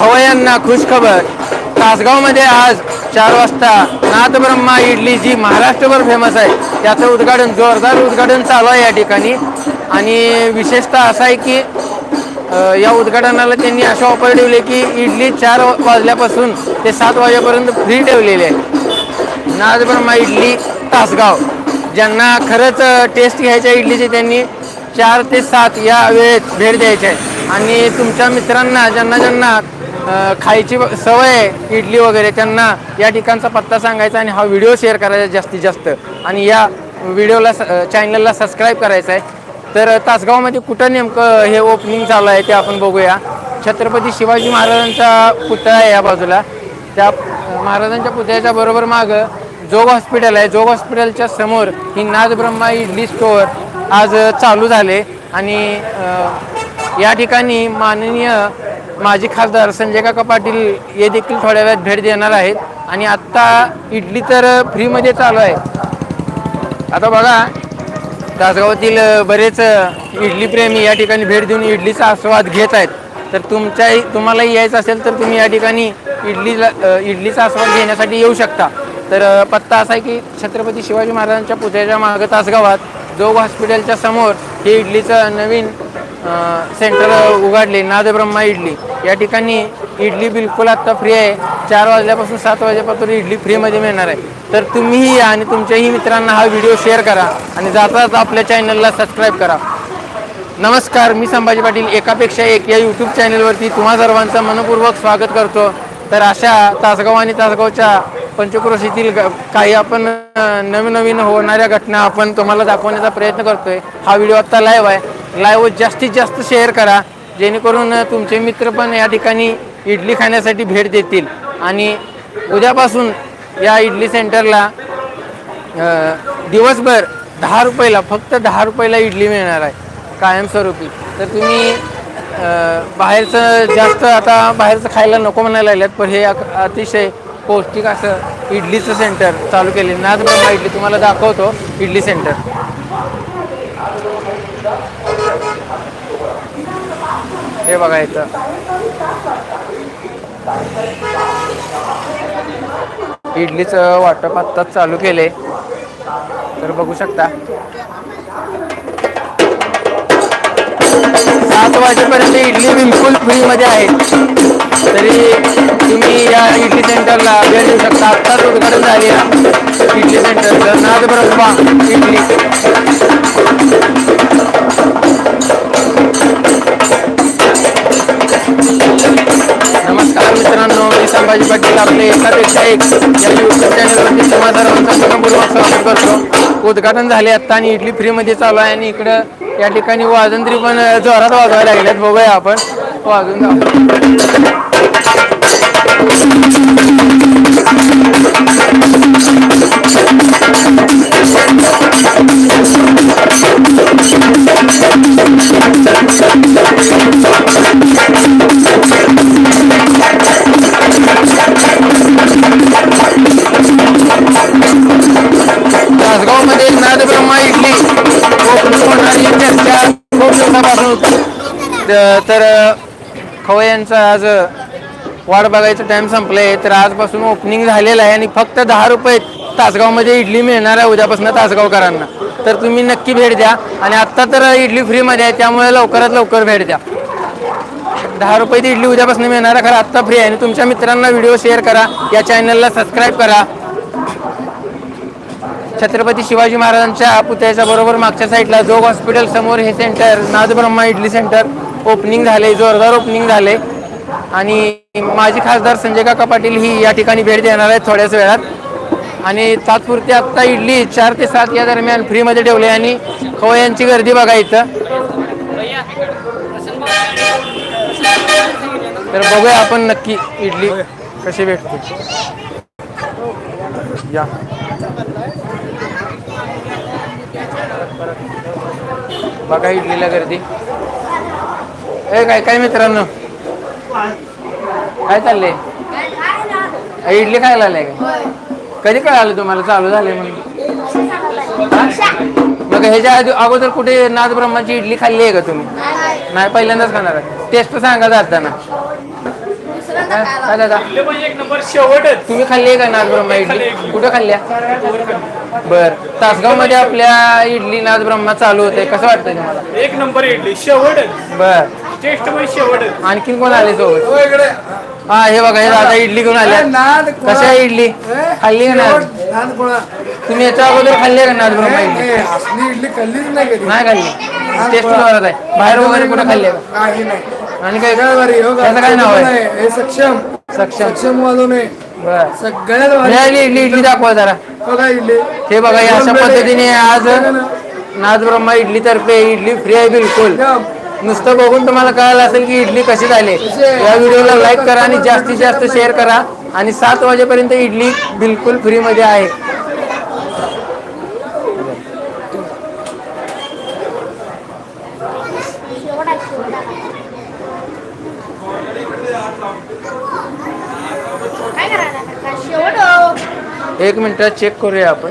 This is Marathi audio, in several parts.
खवयांना खुशखबर. तासगावमध्ये आज चार वाजता नाथब्रह्मा इडली जी महाराष्ट्रभर फेमस आहे त्याचं उद्घाटन जोरदार उद्घाटन चालू आहे या ठिकाणी. आणि विशेषतः असं आहे की या उद्घाटनाला त्यांनी अशा ऑफर ठेवले की इडली चार वाजल्यापासून ते सात वाजेपर्यंत फ्री ठेवलेली आहे. नाथब्रह्मा इडली तासगाव. ज्यांना खरंच टेस्ट घ्यायच्या इडलीची त्यांनी चार ते सात या वेळेत भेट द्यायची आहे. आणि तुमच्या मित्रांना ज्यांना ज्यांना खायची व- सवय आहे इडली वगैरे त्यांना या ठिकाणचा पत्ता सांगायचा आणि हा व्हिडिओ शेअर करायचा जास्तीत जास्त. आणि या व्हिडिओला चॅनलला सबस्क्राईब करायचं आहे तर तासगावमध्ये कुठं नेमकं हे ओपनिंग चालू आहे ते आपण बघूया. छत्रपती शिवाजी महाराजांचा पुतळा आहे या बाजूला. त्या महाराजांच्या पुतळ्याच्या बरोबर मागं जोग हॉस्पिटल आहे. जोग हॉस्पिटलच्या समोर ही नाद ब्रह्मा इडली स्टोअर आज चालू झाले. आणि या ठिकाणी माननीय माजी खासदार संजय काका पाटील हे देखील थोड्या वेळात भेट देणार आहेत. आणि आत्ता इडली तर फ्रीमध्ये चालू आहे. आता बघा तासगावातील बरेच इडली प्रेमी या ठिकाणी भेट देऊन इडलीचा आस्वाद घेत आहेत. तर तुमच्याही तुम्हालाही यायचं असेल तर तुम्ही या ठिकाणी इडलीला इडलीचा आस्वाद घेण्यासाठी येऊ शकता. तर पत्ता असा आहे की छत्रपती शिवाजी महाराजांच्या पुतळ्याच्या मागं तासगावात जोग हॉस्पिटलच्या समोर हे इडलीचं नवीन सेंटर उघडले. नादब्रह्मा इडली. या ठिकाणी इडली बिलकुल आत्ता फ्री आहे. चार वाजल्यापासून सात वाजेपासून इडली फ्रीमध्ये मिळणार आहे. तर तुम्हीही या आणि तुमच्याही मित्रांना हा व्हिडिओ शेअर करा आणि जाताच आपल्या चॅनलला सबस्क्राईब करा. नमस्कार मी संभाजी पाटील. एकापेक्षा एक या यूट्यूब चॅनलवरती तुम्हा सर्वांचं मनपूर्वक स्वागत करतो. तर अशा तासगाव आणि तासगावच्या पंचक्रोशीतील काही आपण नवीन नवीन होणाऱ्या घटना आपण तुम्हाला दाखवण्याचा प्रयत्न करतोय. हा व्हिडिओ आत्ता लाईव्ह आहे. लाईव्ह जास्तीत जास्त शेअर करा. जेणेकरून तुमचे मित्र पण या ठिकाणी इडली खाण्यासाठी भेट देतील. आणि उद्यापासून या इडली सेंटरला दिवसभर दहा रुपयाला फक्त दहा रुपयाला इडली मिळणार आहे कायमस्वरूपी. तर तुम्ही बाहेरचं जास्त आता बाहेरचं खायला नको म्हणायला लागल्यात पण हे अक- अतिशय पौष्टिक असं इडलीचं सेंटर चालू केले नाच ब्रह्मा इडली तुम्हाला दाखवतो इडली सेंटर हे बघा इथं. इडलीचं वाटप आत्ताच चालू केले तर बघू शकता. सात वाजेपर्यंत इडली बिलकुल फ्रीमध्ये आहे. तरी तुम्ही या इडली सेंटरला भेट देऊ शकता. आत्ताच उद्घाटन झाले इडली सेंटरचं नाद ब्रह्मा इडली. आपले एकापेक्षा एक या युट्यूब चॅनलवरती तुम्हा मनपूर्वक स्वागत करतो. उद्घाटन झाले आत्ता आणि इडली फ्रीमध्ये चालू आहे आणि इकडं या ठिकाणी वाजंत्री पण जोरात वाजवायला लागल्यात. बघूया आपण. वाजून दाखवू. तर तर खवयांचा आज वाट बघायचा टाइम संपलाय. तर आजपासून ओपनिंग झालेलं आहे आणि फक्त दहा रुपये तासगावमध्ये इडली मिळणार आहे उद्यापासून तासगावकरांना. तर तुम्ही नक्की भेट द्या. आणि आत्ता तर इडली फ्रीमध्ये आहे. त्यामुळे लवकरात लवकर भेट द्या. दहा रुपयाची इडली उद्यापासून मिळणार आहे. खरं आत्ता फ्री आहे. आणि तुमच्या मित्रांना व्हिडिओ शेअर करा. या चॅनलला सबस्क्राईब करा. छत्रपती शिवाजी महाराजांच्या पुतळ्याच्या बरोबर मागच्या साईडला जोग हॉस्पिटल समोर हे centre Nadbrahma idli centre opening झाले जोरदार ओपनिंग झाले. आणि माजी खासदार संजय काका पाटील ही या ठिकाणी भेट देणार आहेत थोड्याच वेळात. आणि तात्पुरती आत्ता इडली चार ते सात या दरम्यान फ्रीमध्ये ठेवले आणि खवयांची गर्दी बघा इथं. तर बघूया आपण नक्की इडली कशी भेटते. या. बघा इडलीला गर्दी. ए काय काय मित्रांनो? काय चाललंय? अ, इडली खायला आलाय का? कधी कळालं तुम्हाला? चालू झाले म्हणून. हा? मग ह्याच्या आधी अगोदर कुठे नाथ ब्रह्माची इडली खाल्ली आहे का तुम्ही? नाही पहिल्यांदाच खाणार आहे. टेस्ट सांगा जाताना. काय दादा इडली एक नंबर शेवटच. तुम्ही खाल्ली आहे का नाथ ब्रह्मा इडली? कुठं खाल्ल्या? बर. तासगावमध्ये आपल्या इडली नाथ ब्रह्मा चालू होते कसं वाटतंय तुम्हाला? एक नंबर इडली शेवटच. बर. आणखीन कोण आले सोबत? हा हे बघा हे दादा इडली घेऊन आले कशा आहे इडली? खाल्ली का नाथ तुम्ही याच्या अगोदर खाल्ली का नाथ ब्रह्मा इडली इडली खाल्लीच नाही कधी. नाही खाल्ली. टेस्ट जोरात आहे. बाहेर वगैरे कुठे खाल्ली आहे? का काही नाही. आणि काय? भारी हो त्याचं काय नाव आहे? हे सक्षम. सक्षम. सक्षम आहे. बर. सगळ्यात भारी इडली इडली दाखवा जरा. बघा इडली. हे बघा या अशा पद्धतीने आज नाथ ब्रह्मा इडली तर्फे इडली फ्री आहे बिलकुल. नुसतं बघून तुम्हाला कळालं असेल की इडली कशी झाली. या व्हिडिओला लाईक करा आणि जास्तीत जास्त शेअर करा. आणि सात वाजेपर्यंत इडली बिलकुल फ्रीमध्ये आहे. एक मिनिटात चेक करूया आपण.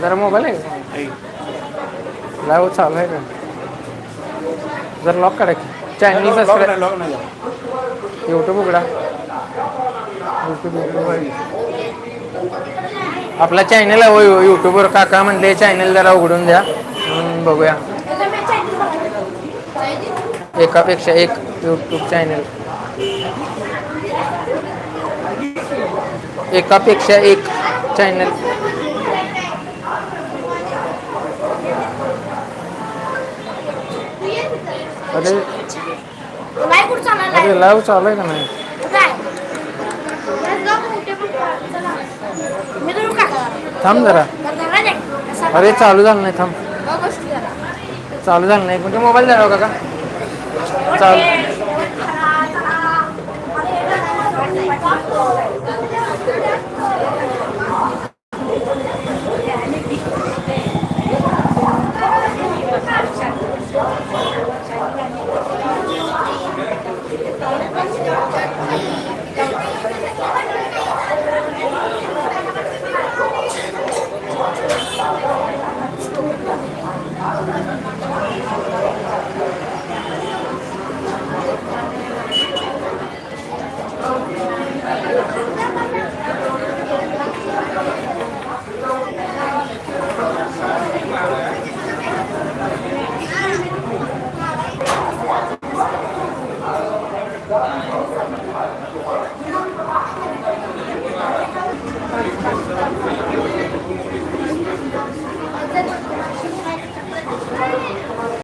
जरा मोबाईल आहे का? लाईव्ह चालू आहे का? जरा लॉक करा की. चॅनल सबस्क्राईब यूट्यूब उघडा यूट्यूब उघडा. आपला चॅनल आहे हो यूट्यूबवर काका म्हणले चॅनल जरा उघडून द्या. बघूया. एकापेक्षा एक यूट्यूब चॅनल एकापेक्षा एक चॅनल अरे. अरे लाईव्ह चालू आहे का नाही? थांब जरा. अरे चालू झालं नाही थांब. चालू झालं नाही. कोणते मोबाईल द्या काका? चालू. Thank you.